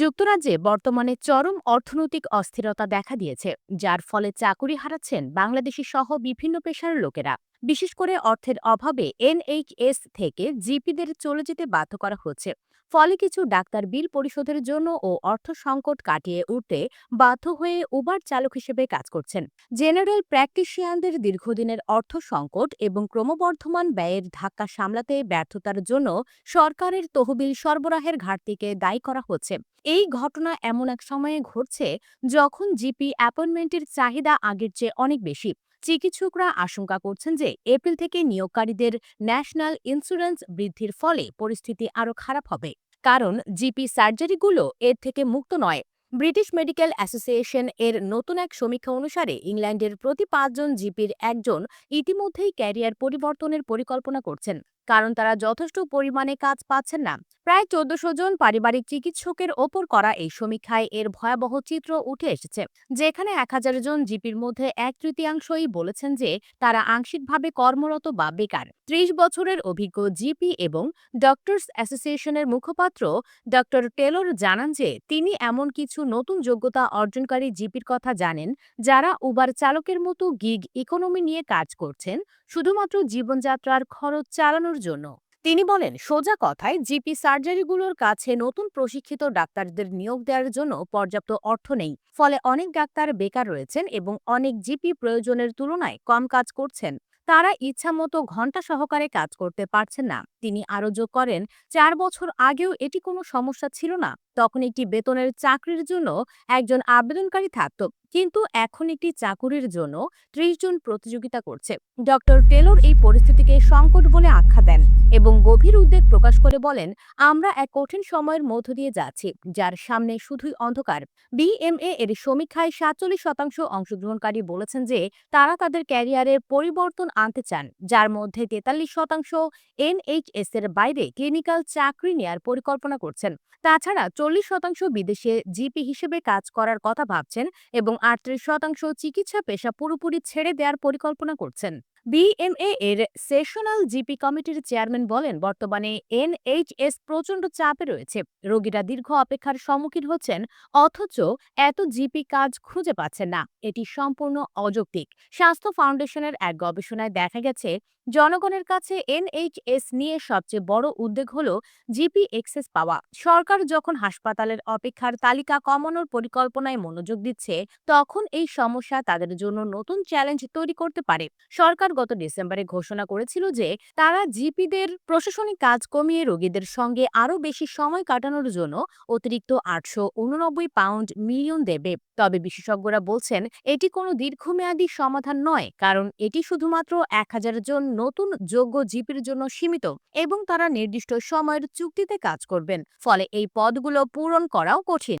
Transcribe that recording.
যুক্তরাজ্যে বর্তমানে চরম অর্থনৈতিক অস্থিরতা দেখা দিয়েছে, যার ফলে চাকুরি হারাচ্ছেন বাংলাদেশি সহ বিভিন্ন পেশার লোকেরা। বিশেষ করে অর্থের অভাবে এনএইচএস থেকে জিপিদের চলে যেতে বাধ্য করা হচ্ছে। ফলে কিছু ডাক্তার বিল পরিশোধের জন্য ও অর্থ সংকট কাটিয়ে উঠতে বাধ্য হয়ে উবার চালক হিসেবে কাজ করছেন। জেনারেল প্র্যাকটিশিয়ানদের দীর্ঘদিনের অর্থ সংকট এবং ক্রমবর্ধমান ব্যয়ের ধাক্কা সামলাতে ব্যর্থতার জন্য সরকারের তহবিল সরবরাহের ঘাটতিকে দায়ী করা হচ্ছে। এই ঘটনা এমন এক সময়ে ঘটছে যখন জিপি অ্যাপয়েন্টমেন্টের চাহিদা আগের চেয়ে অনেক বেশি। চিকিৎসকরা আশঙ্কা করছেন যে এপ্রিল থেকে নিয়োগকারীদের ন্যাশনাল ইন্স্যুরেন্স বৃদ্ধির ফলে পরিস্থিতি আরও খারাপ হবে। কারণ জিপি সার্জারিগুলো এর থেকে মুক্ত নয়। ব্রিটিশ মেডিকেল অ্যাসোসিয়েশন এর নতুন এক সমীক্ষা অনুসারে ইংল্যান্ডের প্রতি পাঁচজন জিপির একজন ইতিমধ্যেই ক্যারিয়ার পরিবর্তনের পরিকল্পনা করছেন। কারণ তারা যথেষ্ট পরিমাণে কাজ পাচ্ছেন না। প্রায় চোদ্দশো জন পারিবারিক চিকিৎসকের ওপর করা এই সমীক্ষায় এর ভয়াবহ চিত্র উঠে এসেছে, যেখানে এক হাজার জন জিপির মধ্যে এক তৃতীয়াংশই বলেছেন যে তারা আংশিকভাবে কর্মরত বা বেকার। ত্রিশ বছরের অভিজ্ঞ জিপি এবং ডক্টরস অ্যাসোসিয়েশনের মুখপাত্র ডক্টর টেলর জানান যে তিনি এমন কিছু নতুন যোগ্যতা অর্জনকারী জিপির কথা জানেন, যারা উবার চালকের মতো গিগ ইকোনমি নিয়ে কাজ করছেন, শুধুমাত্র জীবনযাত্রার খরচ চালানোর জন্য। তিনি বলেন, সোজা কথায় জিপি সার্জারিগুলোর কাছে নতুন প্রশিক্ষিত ডাক্তারদের নিয়োগ দেওয়ার জন্য পর্যাপ্ত অর্থ নেই। ফলে অনেক ডাক্তার বেকার রয়েছেন এবং অনেক জিপি প্রয়োজনের তুলনায় কম কাজ করছেন। তারা ইচ্ছামতো ঘণ্টা সহকারে কাজ করতে পারছেন না। তিনি আরও যোগ করেন, চার বছর আগেও এটি কোনো সমস্যা ছিল না। তখন একটি বেতনের চাকরির জন্য একজন আবেদনকারী থাকত, কিন্তু এখন একটি চাকুরির জন্য ত্রিশ জন প্রতিযোগিতা করছে। ডক্টর টেলর এই পরিস্থিতিকে সংকট বলে আখ্যা দেন এবং গভীর উদ্বেগ প্রকাশ করে বলেন, আমরা এক কঠিন সময়ের মধ্য দিয়ে যাচ্ছি, যার সামনে শুধুই অন্ধকার। বিএমএ এর সমীক্ষায় সাতচল্লিশ শতাংশ অংশগ্রহণকারী বলেছেন যে, তারা তাদের ক্যারিয়ারের পরিবর্তন আনতে চান, যার মধ্যে তেতাল্লিশ শতাংশ এনএইচএস এর বাইরে ক্লিনিক্যাল চাকরি নেয়ার পরিকল্পনা করছেন। তাছাড়া চল্লিশ শতাংশ বিদেশে জিপি হিসেবে কাজ করার কথা ভাবছেন এবং আটত্রিশ শতাংশ চিকিৎসা পেশা পুরোপুরি ছেড়ে দেওয়ার পরিকল্পনা করছেন। বিএমএ এর সেশনাল জিপি কমিটির চেয়ারম্যান বলেন, বর্তমানে এনএইচএস প্রচণ্ড চাপে রয়েছে। রোগীরা দীর্ঘ অপেক্ষার সম্মুখীন হচ্ছেন, অথচ এত জিপি কাজ খুঁজে পাচ্ছেন না। এটি সম্পূর্ণ অযৌক্তিক। স্বাস্থ্য ফাউন্ডেশনের এক গবেষণায় দেখা গেছে, জনগণের কাছে এনএইচএস নিয়ে সবচেয়ে বড় উদ্বেগ হল জিপি এক্সেস পাওয়া। সরকার যখন হাসপাতালের অপেক্ষার তালিকা কমানোর পরিকল্পনায় মনোযোগ দিচ্ছে, তখন এই সমস্যা তাদের জন্য নতুন চ্যালেঞ্জ তৈরি করতে পারে। সরকার গত ডিসেম্বরে ঘোষণা করেছিল যে, তারা জিপিদের প্রশাসনিক কাজ কমিয়ে রোগীদের সঙ্গে আরও বেশি সময় কাটানোর জন্য অতিরিক্ত আটশো উননব্বই পাউন্ড মিলিয়ন দেবে। তবে বিশেষজ্ঞরা বলছেন, এটি কোনো দীর্ঘমেয়াদী সমাধান নয়, কারণ এটি শুধুমাত্র এক হাজার জন নতুন যোগ্য জিপির জন্য সীমিত এবং তারা নির্দিষ্ট সময়ের চুক্তিতে কাজ করবেন। ফলে এই পদগুলো পূরণ করাও কঠিন।